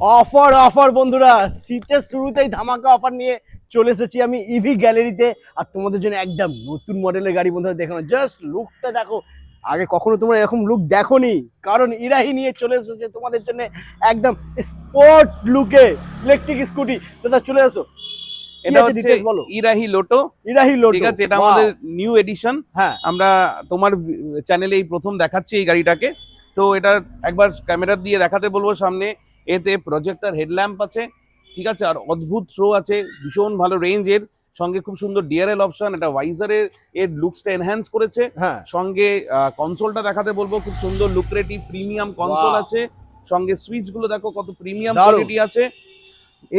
Offer offer বন্ধুরা। শীতের শুরুতেই ধামাকা অফার নিয়ে চলে এসেছি আমি ইভি গ্যালারিতে আর তোমাদের জন্য একদম নতুন মডেলের গাড়ি বন্ধুরা দেখানো। জাস্ট লুকটা দেখো। আগে কখনো তোমরা এরকম লুক দেখোনি। কারণ ইরাহি নিয়ে চলে এসেছে তোমাদের জন্য একদম স্পোর্ট লুকে ইলেকট্রিক স্কুটি দাদা চলে এসো। কি এটা হচ্ছে বলো? ইরাহি লোটো ইরাহি লোটো ঠিক আছে এটা আমাদের নিউ এডিশন হ্যাঁ। আমরা তোমার চ্যানেলে এই প্রথম দেখাচ্ছি এই গাড়িটাকে। তো এটার একবার ক্যামেরা দিয়ে দেখাতে বলব সামনে। এতে প্রজেক্টার হেডল্যাম্প আছে ঠিক আছে? আর অদ্ভুত থ্রো আছে ভীষণ ভালো রেঞ্জের সঙ্গে খুব সুন্দর ডিআরএল অপশন এটা ওয়াইজারের এর লুকসটা এনহ্যান্স করেছে। হ্যাঁ। সঙ্গে কনসোলটা দেখাতে বলব খুব সুন্দর লুক্রেটিভ প্রিমিয়াম কনসোল আছে। সঙ্গে সুইচগুলো দেখো কত প্রিমিয়াম কোয়ালিটি আছে।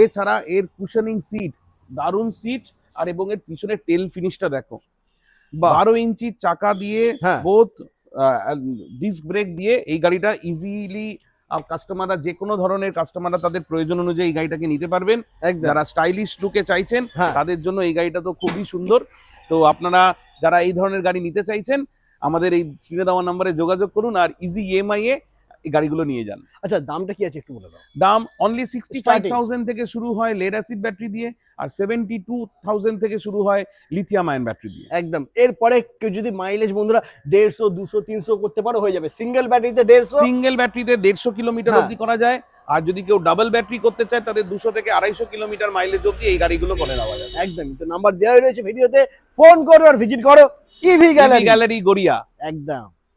এছাড়া এর কুশনিং সিট দারুণ সিট আর এবং এর পিছনের টেল ফিনিশটা দেখো। বারো ইঞ্চি চাকা দিয়ে। বোথ ডিস্ক ব্রেক দিয়ে এই গাড়িটা ইজিলি কাস্টমাররা যে কোনো ধরনের কাস্টমাররা তাদের প্রয়োজন অনুযায়ী এই গাড়িটাকে নিতে পারবেন। যারা স্টাইলিশ লুকে চাইছেন হ্যাঁ। তাদের জন্য এই গাড়িটা তো খুবই সুন্দর। তো আপনারা যারা এই ধরনের গাড়ি নিতে চাইছেন আমাদের এই স্ক্রিনে দেওয়া নাম্বারে যোগাযোগ করুন আর ইজি ইএমআই এ এই গাড়িগুলো নিয়ে যান। আচ্ছা দামটা কি আছে একটু বলে দাও। দাম অনলি সিক্সটি ফাইভ. থাউজেন্ড থেকে শুরু হয় লেড অ্যাসিড ব্যাটারি দিয়ে আর সেভেন্টি টু থাউজেন্ড থেকে শুরু হয় লিথিয়াম আয়ন ব্যাটারি দিয়ে। একদম। এরপরে কেউ যদি মাইলেজ বন্ধুরা দেড়শো দুশো তিনশো করতে পারো হয়ে যাবে। সিঙ্গেল ব্যাটারিতে দেড়শো। সিঙ্গেল ব্যাটারিতে দেড়শো কিলোমিটার হ্যাঁ। অবধি করা যায়। আর যদি কেউ ডাবল ব্যাটারি করতে চায় তাদের দুশো থেকে আড়াইশো কিলোমিটার মাইলেজ অবধি এই গাড়িগুলো করে নেওয়া যাবে। একদমই। তো নাম্বার দেওয়া রয়েছে ভিডিওতে। ফোন করো আর ভিজিট করো। EV gallery gallery Garia. একদম।